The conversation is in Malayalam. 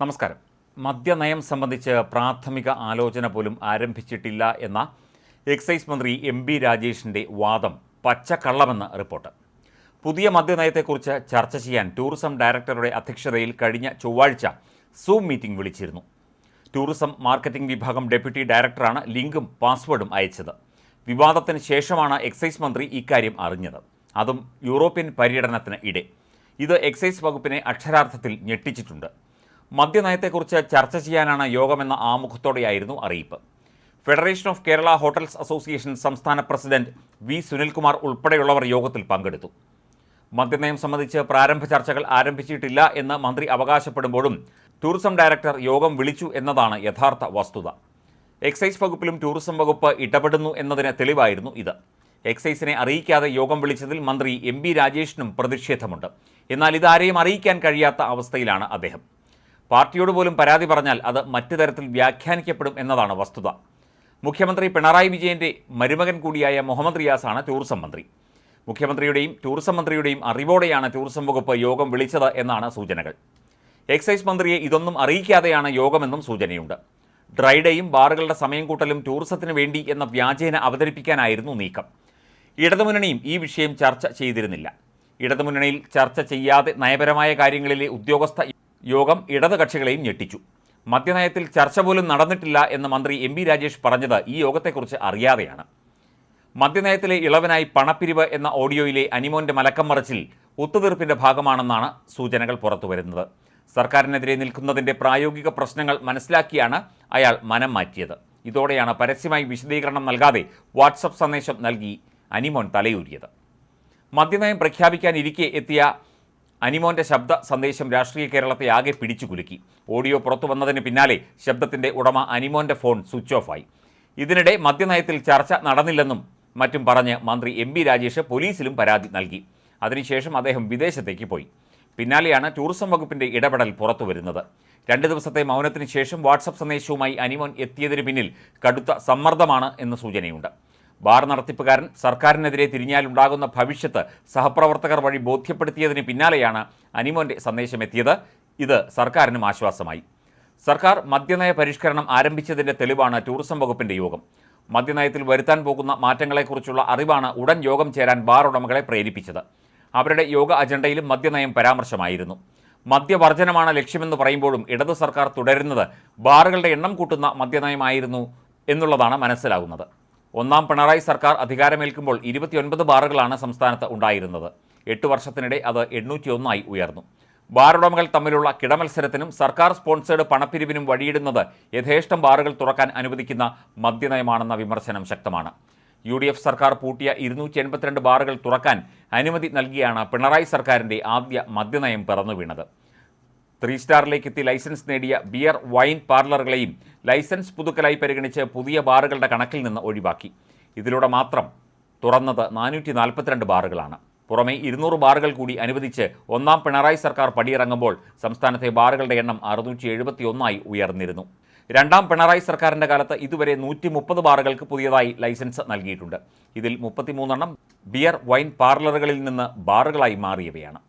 നമസ്കാരം. മദ്യനയം സംബന്ധിച്ച് പ്രാഥമിക ആലോചന പോലും ആരംഭിച്ചിട്ടില്ല എന്ന എക്സൈസ് മന്ത്രി എം ബി രാജേഷിന്റെ വാദം പച്ചക്കള്ളമെന്ന് റിപ്പോർട്ട്. പുതിയ മദ്യനയത്തെക്കുറിച്ച് ചർച്ച ചെയ്യാൻ ടൂറിസം ഡയറക്ടറുടെ അധ്യക്ഷതയിൽ കഴിഞ്ഞ ചൊവ്വാഴ്ച സൂം മീറ്റിംഗ് വിളിച്ചിരുന്നു. ടൂറിസം മാർക്കറ്റിംഗ് വിഭാഗം ഡെപ്യൂട്ടി ഡയറക്ടറാണ് ലിങ്കും പാസ്വേഡും അയച്ചത്. വിവാദത്തിന് ശേഷമാണ് എക്സൈസ് മന്ത്രി ഇക്കാര്യം അറിഞ്ഞത്. അതും യൂറോപ്യൻ പര്യടനത്തിന് ഇടെ. ഇത് എക്സൈസ് വകുപ്പിനെ അക്ഷരാർത്ഥത്തിൽ ഞെട്ടിച്ചിട്ടുണ്ട്. മദ്യനയത്തെക്കുറിച്ച് ചർച്ച ചെയ്യാനാണ് യോഗമെന്ന ആമുഖത്തോടെയായിരുന്നു അറിയിപ്പ്. Federation of Kerala hotels association സംസ്ഥാന പ്രസിഡന്റ് വി സുനിൽകുമാർ ഉൾപ്പെടെയുള്ളവർ യോഗത്തിൽ പങ്കെടുത്തു. മദ്യനയം സംബന്ധിച്ച് പ്രാരംഭ ചർച്ചകൾ ആരംഭിച്ചിട്ടില്ല എന്ന് മന്ത്രി അവകാശപ്പെടുമ്പോഴും ടൂറിസം ഡയറക്ടർ യോഗം വിളിച്ചു എന്നതാണ് യഥാർത്ഥ വസ്തുത. എക്സൈസ് വകുപ്പിലും ടൂറിസം വകുപ്പ് ഇടപെടുന്നു എന്നതിന് തെളിവായിരുന്നു ഇത്. എക്സൈസിനെ അറിയിക്കാതെ യോഗം വിളിച്ചതിൽ മന്ത്രി എം രാജേഷിനും പ്രതിഷേധമുണ്ട്. എന്നാൽ ഇതാരെയും അറിയിക്കാൻ കഴിയാത്ത അവസ്ഥയിലാണ് അദ്ദേഹം. പാർട്ടിയോട് പോലും പരാതി പറഞ്ഞാൽ അത് മറ്റു തരത്തിൽ വ്യാഖ്യാനിക്കപ്പെടും എന്നതാണ് വസ്തുത. മുഖ്യമന്ത്രി പിണറായി വിജയന്റെ മരുമകൻ കൂടിയായ മുഹമ്മദ് റിയാസാണ് ടൂറിസം മന്ത്രി. മുഖ്യമന്ത്രിയുടെയും ടൂറിസം മന്ത്രിയുടെയും അറിവോടെയാണ് ടൂറിസം വകുപ്പ് യോഗം വിളിച്ചത് എന്നാണ് സൂചനകൾ. എക്സൈസ് മന്ത്രിയെ ഇതൊന്നും അറിയിക്കാതെയാണ് യോഗമെന്നും സൂചനയുണ്ട്. ഡ്രൈഡേയും ബാറുകളുടെ സമയം കൂട്ടലും ടൂറിസത്തിന് വേണ്ടി എന്ന വ്യാജേന അവതരിപ്പിക്കാനായിരുന്നു നീക്കം. ഇടതുമുന്നണിയും ഈ വിഷയം ചർച്ച ചെയ്തിരുന്നില്ല. ഇടതുമുന്നണിയിൽ ചർച്ച ചെയ്യാതെ നയപരമായ കാര്യങ്ങളിലെ ഉദ്യോഗസ്ഥ യോഗം ഇടത് കക്ഷികളെയും ഞെട്ടിച്ചു. മദ്യനയത്തിൽ ചർച്ച പോലും നടന്നിട്ടില്ല എന്ന് മന്ത്രി എം ബി രാജേഷ് പറഞ്ഞത് ഈ യോഗത്തെക്കുറിച്ച് അറിയാതെയാണ്. മദ്യനയത്തിലെ ഇളവനായി പണപ്പിരിവ് എന്ന ഓഡിയോയിലെ അനിമോന്റെ മലക്കം മറിച്ചിൽ ഒത്തുതീർപ്പിന്റെ ഭാഗമാണെന്നാണ് സൂചനകൾ പുറത്തുവരുന്നത്. സർക്കാരിനെതിരെ നിൽക്കുന്നതിന്റെ പ്രായോഗിക പ്രശ്നങ്ങൾ മനസ്സിലാക്കിയാണ് അയാൾ മനം മാറ്റിയത്. ഇതോടെയാണ് പരസ്യമായി വിശദീകരണം നൽകാതെ വാട്സപ്പ് സന്ദേശം നൽകി അനിമോൻ തലയൂരിയത്. മദ്യനയം പ്രഖ്യാപിക്കാനിരിക്കെ എത്തിയ അനിമോന്റെ ശബ്ദ സന്ദേശം രാഷ്ട്രീയ കേരളത്തെ ആകെ പിടിച്ചു കുലുക്കി. ഓഡിയോ പുറത്തു വന്നതിന് പിന്നാലെ ശബ്ദത്തിന്റെ ഉടമ അനിമോന്റെ ഫോൺ സ്വിച്ച് ഓഫായി ഇതിനിടെ മദ്യനയത്തിൽ ചർച്ച നടന്നില്ലെന്നും മറ്റും പറഞ്ഞ് മന്ത്രി എം ബി രാജേഷ് പോലീസിലും പരാതി നൽകി. അതിനുശേഷം അദ്ദേഹം വിദേശത്തേക്ക് പോയി. പിന്നാലെയാണ് ടൂറിസം വകുപ്പിന്റെ ഇടപെടൽ പുറത്തു വരുന്നത്. രണ്ട് ദിവസത്തെ മൗനത്തിന് ശേഷം വാട്സപ്പ് സന്ദേശവുമായി അനിമോൻ എത്തിയതിന് പിന്നിൽ കടുത്ത സമ്മർദ്ദമാണ് എന്ന സൂചനയുണ്ട്. ബാർ നടത്തിപ്പുകാരൻ സർക്കാരിനെതിരെ തിരിഞ്ഞാലുണ്ടാകുന്ന ഭവിഷ്യത്ത് സഹപ്രവർത്തകർ വഴി ബോധ്യപ്പെടുത്തിയതിന് പിന്നാലെയാണ് അനിമോന്റെ സന്ദേശം എത്തിയത് ഇത് സർക്കാരിനും ആശ്വാസമായി. സർക്കാർ മദ്യനയ പരിഷ്കരണം ആരംഭിച്ചതിന്റെ തെളിവാണ് ടൂറിസം വകുപ്പിന്റെ യോഗം. മദ്യനയത്തിൽ വരുത്താൻ പോകുന്ന മാറ്റങ്ങളെക്കുറിച്ചുള്ള അറിവാണ് ഉടൻ യോഗം ചേരാൻ ബാർ ഉടമകളെ പ്രേരിപ്പിച്ചത്. അവരുടെ യോഗ അജണ്ടയിലും മദ്യനയം പരാമർശമായിരുന്നു. മദ്യവർജനമാണ് ലക്ഷ്യമെന്ന് പറയുമ്പോഴും ഇടതു സർക്കാർ തുടരുന്നത്. ബാറുകളുടെ എണ്ണം കൂട്ടുന്ന മദ്യനയമായിരുന്നു എന്നുള്ളതാണ് മനസ്സിലാകുന്നത് ഒന്നാം പിണറായി സർക്കാർ അധികാരമേൽക്കുമ്പോൾ ഇരുപത്തിയൊൻപത് ബാറുകളാണ് സംസ്ഥാനത്ത് ഉണ്ടായിരുന്നത്. എട്ട് വർഷത്തിനിടെ അത് എണ്ണൂറ്റിയൊന്നായി ഉയർന്നു. ബാറുടമകൾ തമ്മിലുള്ള കിടമത്സരത്തിനും സർക്കാർ സ്പോൺസേഡ് പണപ്പിരിവിനും വഴിയിടുന്നത് യഥേഷ്ടം ബാറുകൾ തുറക്കാൻ അനുവദിക്കുന്ന മദ്യനയമാണെന്ന വിമർശനം ശക്തമാണ്. യു ഡി എഫ് സർക്കാർ പൂട്ടിയ ഇരുന്നൂറ്റി എൺപത്തിരണ്ട് ബാറുകൾ തുറക്കാൻ അനുമതി നൽകിയാണ് പിണറായി സർക്കാരിന്റെ ആദ്യ മദ്യനയം പിറന്നു വീണത് ത്രീ സ്റ്റാറിലേക്ക് എത്തി ലൈസൻസ് നേടിയ ബിയർ വൈൻ പാർലറുകളെയും ലൈസൻസ് പുതുക്കലായി പരിഗണിച്ച് പുതിയ ബാറുകളുടെ കണക്കിൽ നിന്ന് ഒഴിവാക്കി. ഇതിലൂടെ മാത്രം തുറന്നത് നാനൂറ്റി നാൽപ്പത്തിരണ്ട് ബാറുകളാണ്. പുറമെ ഇരുന്നൂറ് ബാറുകൾ കൂടി അനുവദിച്ച് ഒന്നാം പിണറായി സർക്കാർ പടിയിറങ്ങുമ്പോൾ സംസ്ഥാനത്തെ ബാറുകളുടെ എണ്ണം അറുന്നൂറ്റി എഴുപത്തി ഒന്നായി ഉയർന്നിരുന്നു. രണ്ടാം പിണറായി സർക്കാരിന്റെ കാലത്ത് ഇതുവരെ നൂറ്റി മുപ്പത് ബാറുകൾക്ക് പുതിയതായി ലൈസൻസ് നൽകിയിട്ടുണ്ട്. ഇതിൽ മുപ്പത്തിമൂന്നെണ്ണം ബിയർ വൈൻ പാർലറുകളിൽ നിന്ന് ബാറുകളായി മാറിയവയാണ്.